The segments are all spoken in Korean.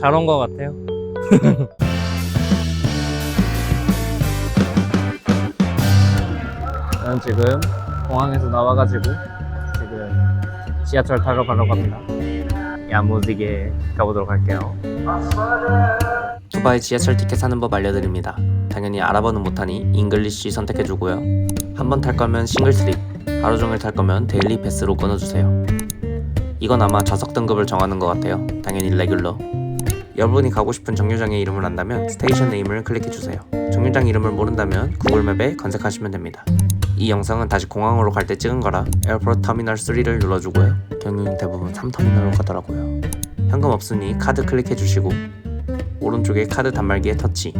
잘 온 것 같아요. 저는 지금 공항에서 나와가지고 지금 지하철 타러 가려고 합니다. 야무지게 가보도록 할게요. 두바이 지하철 티켓 사는 법 알려드립니다. 당연히 아랍어는 못하니 잉글리쉬 선택해주고요. 한 번 탈 거면 싱글 트립, 하루 종일 탈 거면 데일리 패스로 끊어주세요. 이건 아마 좌석 등급을 정하는 것 같아요. 당연히 레귤러. 여러분이 가고 싶은 정류장의 이름을 안다면 스테이션 네임을 클릭해주세요. 정류장 이름을 모른다면 구글맵에 검색하시면 됩니다. 이 영상은 다시 공항으로 갈 때 찍은 거라 에어포트 터미널 3를 눌러주고요. 경유는 대부분 3터미널로 가더라고요. 현금 없으니 카드 클릭해주시고 오른쪽에 카드 단말기에 터치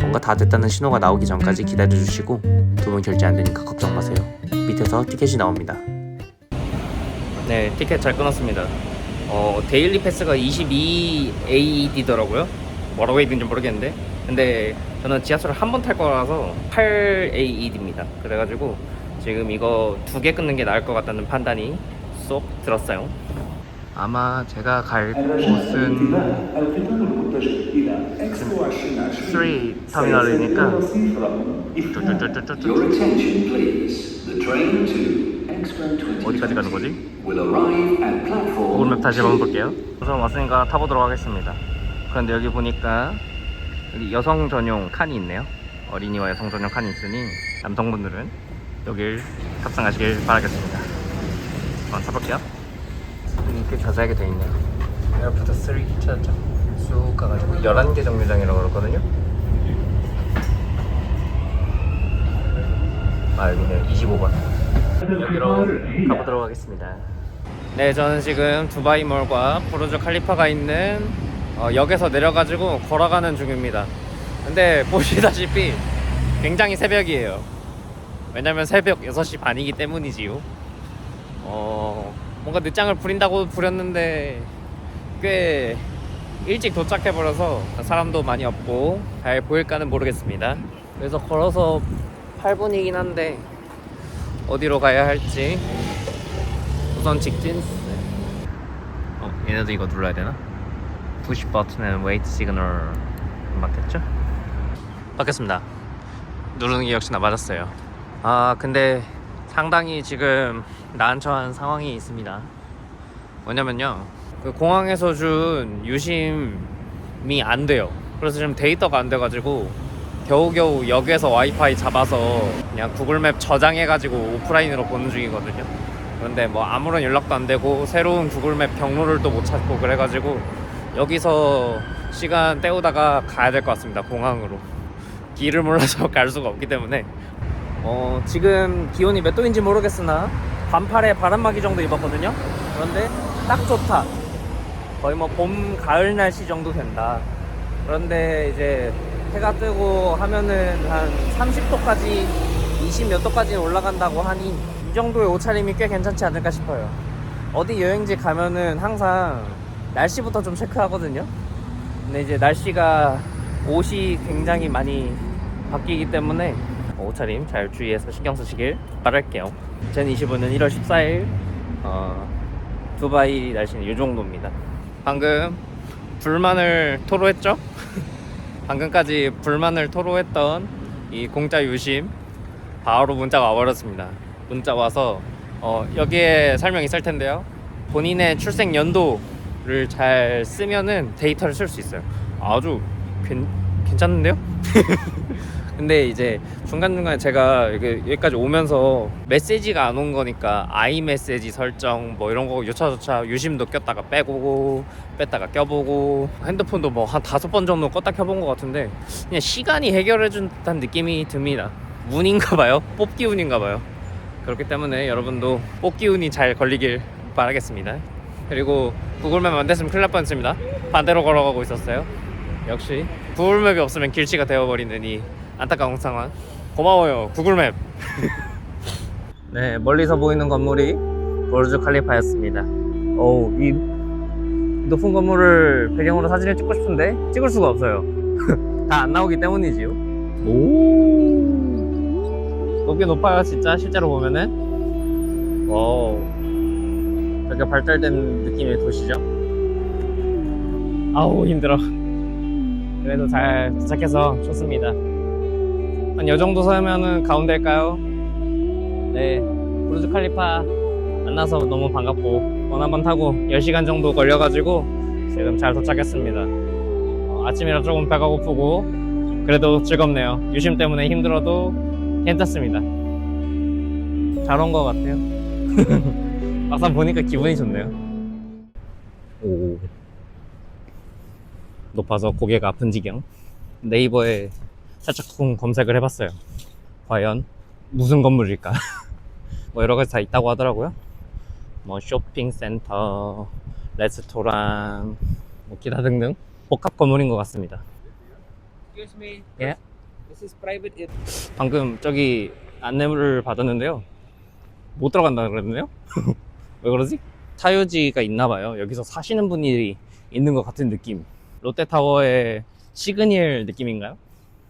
뭔가 다 됐다는 신호가 나오기 전까지 기다려주시고 두번 결제 안 되니까 걱정 마세요 밑에서 티켓이 나옵니다 네, 티켓 잘 끊었습니다. 어, 데일리 패스가 22AED더라고요. 뭐라고 해야 되는지 모르겠는데. 근데 저는 지하철을 한 번 탈 거라서 8AED입니다. 그래가지고 지금 이거 두 개 끊는 게 나을 것 같다는 판단이 쏙 들었어요. 아마 제가 갈 곳은 3 터미널이니까 Your attention, please. The train to Expo 20 어디까지 가는 거지? will arrive at platform. 구글맵 다시 한번 볼게요. 우선 왔으니까 타보도록 하겠습니다. 그런데 여기 보니까 여기 여성 전용 칸이 있네요. 어린이와 여성 전용 칸이 있으니 남성분들은 여길 탑승하시길 바라겠습니다. 한번 타볼게요. 꽤 자세하게 돼 있네요. 에어포트 3 찾았죠? 쑥 가가지고 11개 정류장이라고 그러거든요. 아 여기네 25번. 여기로 가보도록 하겠습니다. 네, 저는 지금 두바이몰과 부르즈 칼리파가 있는 어, 역에서 내려가지고 걸어가는 중입니다. 근데 보시다시피 굉장히 새벽이에요. 왜냐면 새벽 6시 반이기 때문이지요. 어, 뭔가 늦장을 부린다고 부렸는데 꽤 일찍 도착해버려서 사람도 많이 없고 잘 보일까는 모르겠습니다. 그래서 걸어서 8분이긴 한데 어디로 가야 할지. 우선 직진. 어 얘네도 이거 눌러야 되나? 푸시 버튼은 웨이트 시그널 맞겠죠? 맞겠습니다. 누르는 게 역시나 맞았어요. 아 근데 상당히 지금 난처한 상황이 있습니다. 뭐냐면요 그 공항에서 준 유심이 안 돼요. 그래서 지금 데이터가 안 돼가지고 겨우겨우 역에서 와이파이 잡아서 그냥 구글맵 저장해가지고 오프라인으로 보는 중이거든요. 그런데 뭐 아무런 연락도 안 되고 새로운 구글맵 경로를 또 못 찾고 그래가지고 여기서 시간 때우다가 가야 될 것 같습니다 공항으로. 길을 몰라서 갈 수가 없기 때문에. 어 지금 기온이 몇 도인지 모르겠으나 반팔에 바람막이 정도 입었거든요. 그런데 딱 좋다 거의 뭐 봄 가을 날씨 정도 된다 그런데 이제 해가 뜨고 하면은 한 30도까지 20몇 도까지 올라간다고 하니 이 정도의 옷차림이 꽤 괜찮지 않을까 싶어요. 어디 여행지 가면은 항상 날씨부터 좀 체크하거든요. 근데 이제 날씨가 옷이 굉장히 많이 바뀌기 때문에 옷차림 잘 주의해서 신경 쓰시길 바랄게요. 2025년 1월 14일 어, 두바이 날씨는 이 정도입니다. 방금 불만을 토로했죠? 방금까지 불만을 토로했던 이 공짜 유심 바로 문자가 와버렸습니다. 문자 와서 어, 여기에 설명이 있을 텐데요. 본인의 출생 연도를 잘 쓰면은 데이터를 쓸 수 있어요. 아주 괜, 괜찮은데요? 근데 이제 중간중간에 제가 여기, 여기까지 오면서 메시지가 안 온 거니까 아이 메시지 설정 뭐 이런 거 요차조차 유심도 꼈다가 빼고 뺐다가 껴보고 핸드폰도 뭐 한 다섯 번 정도 껐다 켜본 것 같은데 그냥 시간이 해결해 준 듯한 느낌이 듭니다. 운인가 봐요. 뽑기 운인가 봐요. 그렇기 때문에 여러분도 뽑기 운이 잘 걸리길 바라겠습니다. 그리고 구글맵 안 됐으면 큰일 날 뻔했습니다. 반대로 걸어가고 있었어요. 역시 구글맵이 없으면 길치가 되어버리는 이 안타까운 상황. 고마워요 구글맵. 네 멀리서 보이는 건물이 보르즈 칼리파였습니다. 어우 이 높은 건물을 배경으로 사진을 찍고 싶은데 찍을 수가 없어요. 다 안 나오기 때문이지요. 오! 높게 높아요 진짜. 실제로 보면은. 와우. 되게 발달된 느낌의 도시죠? 아우 힘들어. 그래도 잘 도착해서 좋습니다. 한 요 정도 서면은 가운데일까요? 네, 브루즈 칼리파 만나서 너무 반갑고 원 한번 타고 10시간 정도 걸려가지고 지금 잘 도착했습니다. 어, 아침이라 조금 배가 고프고 그래도 즐겁네요. 유심 때문에 힘들어도 괜찮습니다. 잘 온 것 같아요. 막상 보니까 기분이 좋네요. 오. 높아서 고개가 아픈 지경. 네이버에 살짝 쿵 검색을 해봤어요. 과연 무슨 건물일까? 뭐 여러 가지 다 있다고 하더라고요. 뭐 쇼핑센터, 레스토랑, 뭐 기타 등등 복합 건물인 것 같습니다. 예. It 방금 저기 안내물을 받았는데요. 못 들어간다 그랬네요. 왜 그러지? 타요지가 있나 봐요. 여기서 사시는 분이 있는 것 같은 느낌. 롯데타워의 시그니엘 느낌인가요?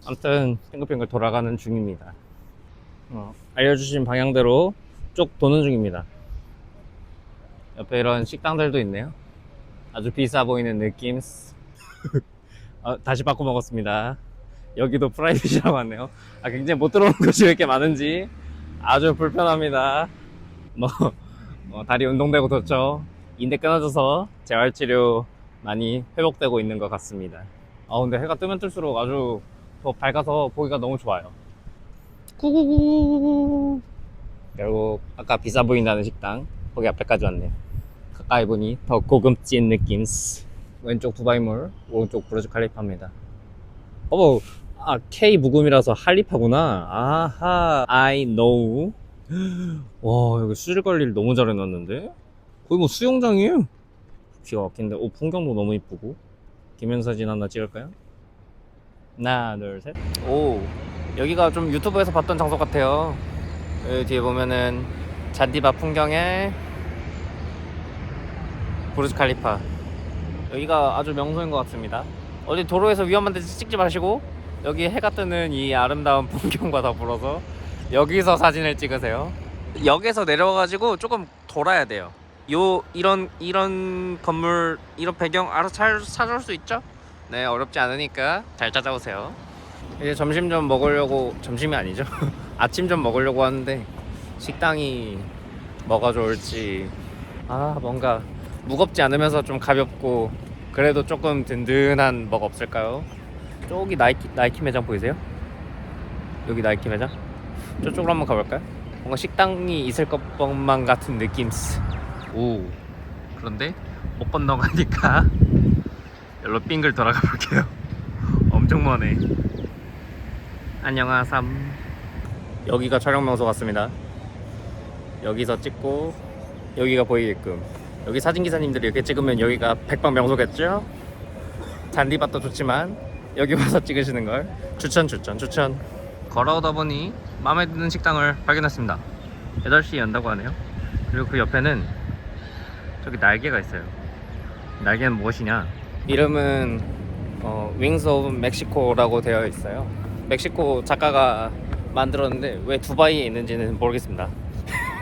아무튼 뱅글뱅글 돌아가는 중입니다. 어, 알려주신 방향대로 쭉 도는 중입니다. 옆에 이런 식당들도 있네요. 아주 비싸 보이는 느낌. 어, 다시 바꿔 먹었습니다. 여기도 프라이빗이라고 하네요. 아, 굉장히 못 들어오는 곳이 왜 이렇게 많은지 아주 불편합니다. 뭐, 뭐 다리 운동되고 좋죠. 인대 끊어져서 재활치료 많이 회복되고 있는 것 같습니다. 아, 근데 해가 뜨면 뜰수록 아주 더 밝아서 보기가 너무 좋아요. 구구구. 결국 아까 비싸 보인다는 식당 거기 앞에까지 왔네요. 가까이 보니 더 고급진 느낌. 왼쪽 두바이몰, 오른쪽 브루즈 칼리파입니다. 어머, 아, K 무금이라서 할리파구나. 아하, I know. 와, 여기 수질 관리를 너무 잘 해놨는데? 거의 뭐 수영장이에요. 기가 막힌데, 오, 풍경도 너무 이쁘고. 기면사진 하나 찍을까요? 하나, 둘, 셋. 오, 여기가 좀 유튜브에서 봤던 장소 같아요. 여기 뒤에 보면은 잔디밭 풍경에 부르즈 칼리파. 여기가 아주 명소인 것 같습니다. 어디 도로에서 위험한 데 찍지 마시고 여기 해가 뜨는 이 아름다운 풍경과 더불어서 여기서 사진을 찍으세요. 역에서 내려가지고 조금 돌아야 돼요. 요 이런 이런 건물 이런 배경 알아서 잘 찾아올 수 있죠? 네 어렵지 않으니까 잘 찾아오세요. 이제 점심 좀 먹으려고 점심이 아니죠? 아침 좀 먹으려고 하는데 식당이 뭐가 좋을지 아 뭔가 무겁지 않으면서 좀 가볍고 그래도 조금 든든한 뭐가 없을까요? 저기 나이키 나이키 매장 보이세요? 여기 나이키 매장? 저쪽으로 한번 가볼까요? 뭔가 식당이 있을 것만 같은 느낌. 오 그런데 못 건너가니까 여기로 빙글 돌아가 볼게요. 엄청 머네. 안녕하삼. 여기가 촬영 명소 같습니다. 여기서 찍고 여기가 보이게끔. 여기 사진 기사님들이 이렇게 찍으면 여기가 백방 명소겠죠? 잔디밭도 좋지만 여기 와서 찍으시는 걸 추천 추천 추천. 걸어오다 보니 마음에 드는 식당을 발견했습니다. 8시에 연다고 하네요. 그리고 그 옆에는 저기 날개가 있어요. 날개는 무엇이냐? 이름은 어, 윙스 오브 멕시코라고 되어 있어요. 멕시코 작가가 만들었는데 왜 두바이에 있는지는 모르겠습니다.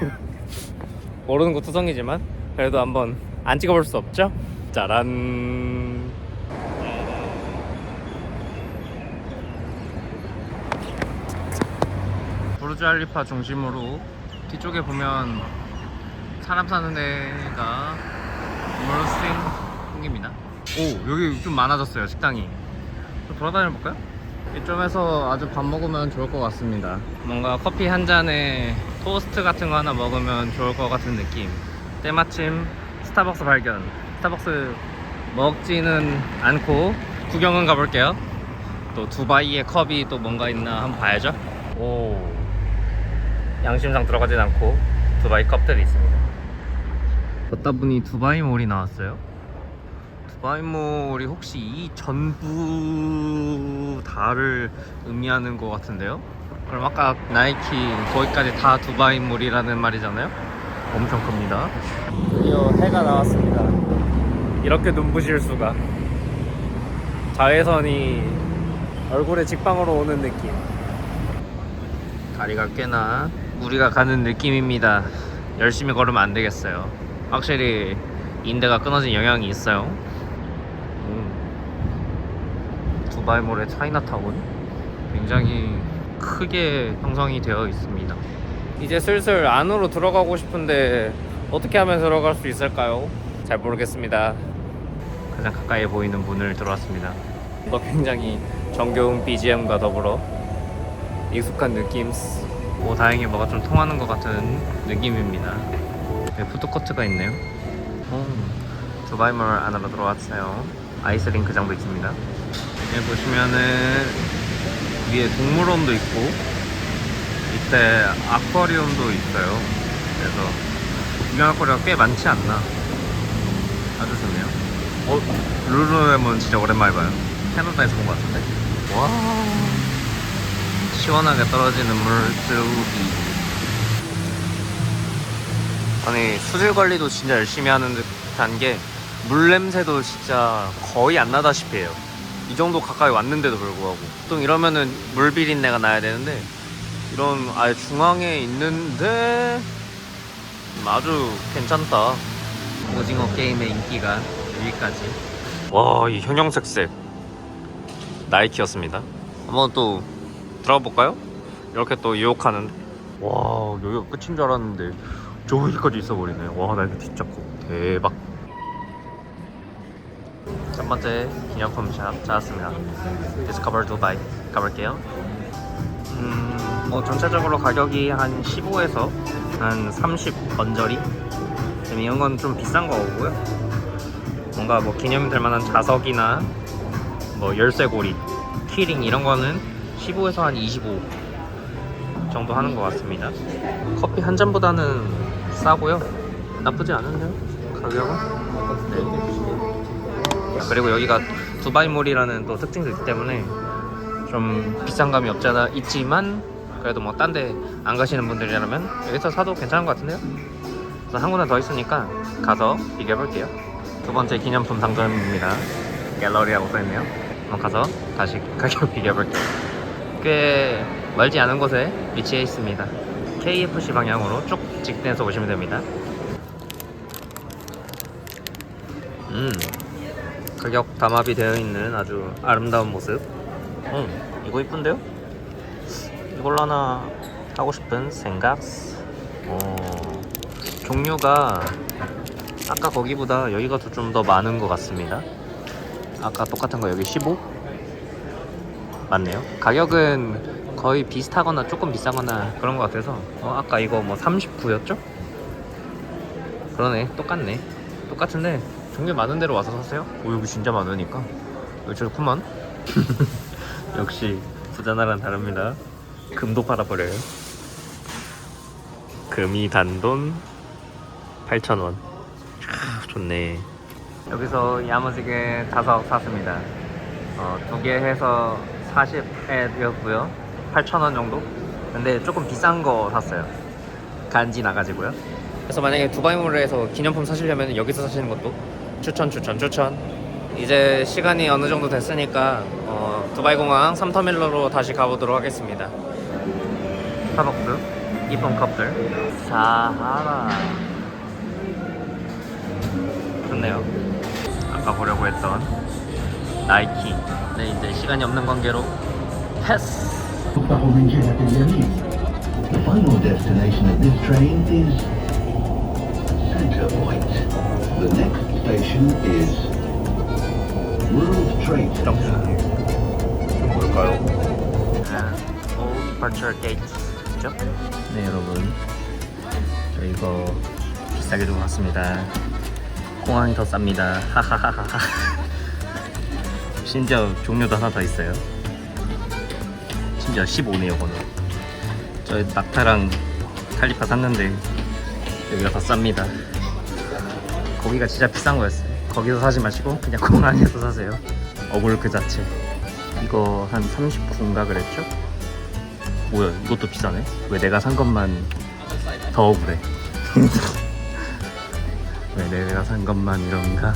모르는 거 투성이지만 그래도 한번 안 찍어볼 수 없죠? 짜란. 부르즈 알리파 중심으로 뒤쪽에 보면 사람 사는 데가 무르싱 풍입니다. 오 여기 좀 많아졌어요 식당이. 좀 돌아다녀 볼까요? 이쯤에서 아주 밥 먹으면 좋을 것 같습니다. 뭔가 커피 한 잔에 토스트 같은 거 하나 먹으면 좋을 것 같은 느낌. 때마침 스타벅스 발견. 스타벅스 먹지는 않고 구경은 가볼게요. 또 두바이의 컵이 또 뭔가 있나 한번 봐야죠. 오. 양심상 들어가진 않고 두바이 컵들이 있습니다. 걷다 보니 두바이 몰이 나왔어요. 두바이 몰이 혹시 이 전부 다를 의미하는 것 같은데요? 그럼 아까 나이키 거기까지 다 두바이 몰이라는 말이잖아요? 엄청 큽니다. 드디어 해가 나왔습니다. 이렇게 눈부실 수가. 자외선이 얼굴에 직방으로 오는 느낌. 다리가 꽤나 무리가 가는 느낌입니다. 열심히 걸으면 안 되겠어요. 확실히 인대가 끊어진 영향이 있어요. 음. 두바이몰의 차이나타운 굉장히 크게 형성이 되어 있습니다. 이제 슬슬 안으로 들어가고 싶은데 어떻게 하면 들어갈 수 있을까요? 잘 모르겠습니다. 가장 가까이 보이는 문을 들어왔습니다. 또 굉장히 정겨운 BGM과 더불어 익숙한 느낌. 오 다행히 뭐가 좀 통하는 것 같은 느낌입니다. 네, 푸드코트가 있네요. 오, 두바이몰 안으로 들어왔어요. 아이스링크장도 있습니다. 여기 보시면은 위에 동물원도 있고 밑에 아쿠아리움도 있어요. 그래서 구경할 거리가 꽤 많지 않나. 아주 좋네요. 어, 룰루레몬 진짜 오랜만에 봐요. 캐나다에서 본 것 같은데. 와, 시원하게 떨어지는 물줄기. 아니 수질 관리도 진짜 열심히 하는 듯한 게 물 냄새도 진짜 거의 안 나다시피 해요. 이 정도 가까이 왔는데도 불구하고 보통 이러면은 물 비린내가 나야 되는데 이런 아예 중앙에 있는데 음, 아주 괜찮다. 오징어 게임의 인기가 여기까지. 와, 이 형형색색 나이키였습니다. 한번 또 들어가 볼까요? 이렇게 또 유혹하는. 와, 여기가 끝인 줄 알았는데 저기까지 있어 버리네. 와, 나 이거 진짜 커. 대박. 첫 번째 기념품 샵 찾았습니다. 디스커버 두바이 가볼게요. 음, 뭐 전체적으로 가격이 한 15에서 한 30 언저리. 이런 건 좀 비싼 거고요. 뭔가 뭐 기념이 될 만한 자석이나 뭐 열쇠고리, 키링 이런 거는 15에서 한 25 정도 하는 것 같습니다. 커피 한 잔보다는 싸고요. 나쁘지 않은데요? 가격은? 네. 그리고 여기가 두바이몰이라는 또 특징도 있기 때문에 좀 비싼 감이 없잖아 있지만 그래도 뭐 딴 데 안 가시는 분들이라면 여기서 사도 괜찮은 것 같은데요? 한 군데 더 있으니까 가서 비교해 볼게요. 두 번째 기념품 상점입니다. 갤러리라고 써있네요. 한번 가서 다시 가격 비교해 볼게요. 꽤 멀지 않은 곳에 위치해 있습니다. KFC 방향으로 쭉 직진해서 오시면 됩니다. 음, 가격 담합이 되어 있는 아주 아름다운 모습. 음, 이거 이쁜데요? 이걸로 하나 하고 싶은 생각. 어, 종류가 아까 거기보다 여기가 좀 더 많은 것 같습니다. 아까 똑같은 거 여기 15? 맞네요. 가격은 거의 비슷하거나 조금 비싸거나 그런 것 같아서 어, 아까 이거 뭐 39였죠? 그러네 똑같네 똑같은데 종류 많은 데로 와서 사세요? 오 여기 진짜 많으니까. 여기 좋구만. 역시 부자나라는 다릅니다. 금도 팔아버려요. 금이 단돈 8,000원. 좋네. 여기서 야무지게 다섯 샀습니다. 어, 두 개 해서 40에였고요. 8,000원 정도? 근데 조금 비싼 거 샀어요. 간지 나가지고요. 그래서 만약에 두바이몰에서 기념품 사시려면 여기서 사시는 것도 추천 추천 추천. 이제 시간이 어느 정도 됐으니까 어, 두바이 공항 3터밀러로 다시 가보도록 하겠습니다. 스타벅스 이쁜 컵들 사하라. 좋네요. 아까 보려고 했던 나이키. 네 이제 시간이 없는 관계로 패스! The final destination of this train is Center Point. The next station is World Trade Center. 좀 뭘까요? 오 디파처 게이트죠? 네 여러분. 저 이거 비싸게 주고 왔습니다. 공항이 더 쌉니다. 하하하하 심지어 종류도 하나 더 있어요. 심지어 15네요 번호. 저 낙타랑 칼리파 샀는데 여기가 더 쌉니다 거기가 진짜 비싼 거였어요. 거기서 사지 마시고 그냥 공항에서 사세요. 어글 그 자체. 이거 한 39인가 그랬죠? 뭐야 이것도 비싸네? 왜 내가 산 것만 더 억울해? 왜 내가 산 것만 이런가